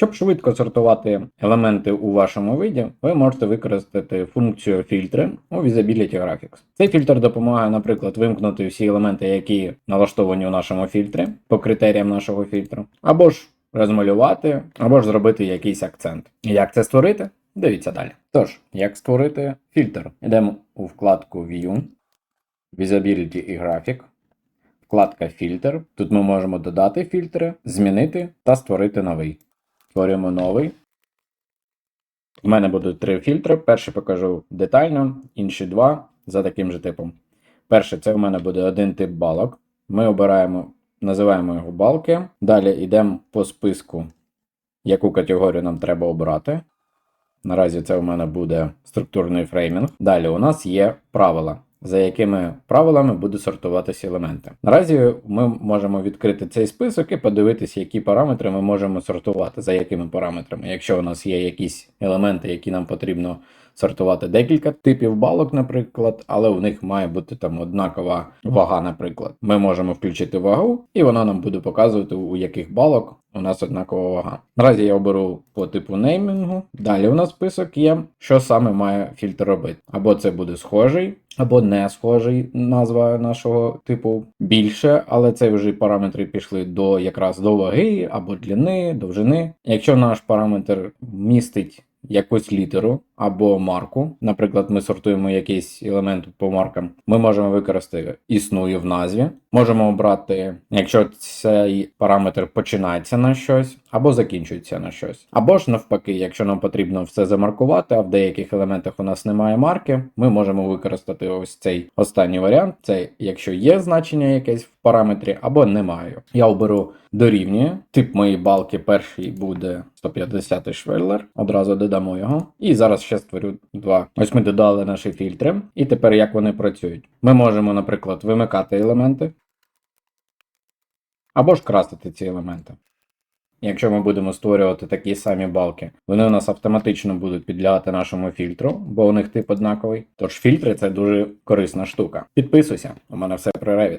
Щоб швидко сортувати елементи у вашому виді, ви можете використати функцію фільтри у Visibility Graphics. Цей фільтр допомагає, наприклад, вимкнути всі елементи, які налаштовані у нашому фільтрі по критеріям нашого фільтру, або ж розмалювати, або ж зробити якийсь акцент. Як це створити? Дивіться далі. Тож, як створити фільтр? Йдемо у вкладку View, Visibility і Graphic. Вкладка Фільтр. Тут ми можемо додати фільтри, змінити та створити новий. Створюємо новий. У мене будуть три фільтри. Перший покажу детально, інші два за таким же типом. Перший це у мене буде один тип балок. Ми обираємо, називаємо його балки. Далі йдемо по списку, яку категорію нам треба обрати. Наразі це у мене буде структурний фреймінг. Далі у нас є правила, за якими правилами будуть сортуватися елементи. Наразі ми можемо відкрити цей список і подивитися, які параметри ми можемо сортувати, за якими параметрами. Якщо у нас є якісь елементи, які нам потрібно сортувати декілька типів балок, наприклад, але у них має бути там однакова вага, наприклад. Ми можемо включити вагу, і вона нам буде показувати, у яких балок у нас однакова вага. Наразі я оберу по типу неймінгу. Далі у нас список є, що саме має фільтр робити. Або це буде схожий, або не схожий назва нашого типу більше, але це вже параметри пішли до якраз до ваги або длини, довжини. Якщо наш параметр містить якусь літеру або марку, наприклад, ми сортуємо якийсь елемент по маркам, ми можемо використати існує в назві. Можемо обрати, якщо цей параметр починається на щось, або закінчується на щось. Або ж навпаки, якщо нам потрібно все замаркувати, а в деяких елементах у нас немає марки, ми можемо використати ось цей останній варіант. Це якщо є значення якесь в параметрі, або немає. Я оберу дорівнює. Тип моєї балки перший буде 150 швеллер. Одразу додамо його. І зараз ще створю два. Ось ми додали наші фільтри. І тепер як вони працюють. Ми можемо, наприклад, вимикати елементи. Або ж красити ці елементи. Якщо ми будемо створювати такі самі балки, вони у нас автоматично будуть підлягати нашому фільтру, бо у них тип однаковий. Тож фільтри це дуже корисна штука. Підписуйся, у мене все про Revit.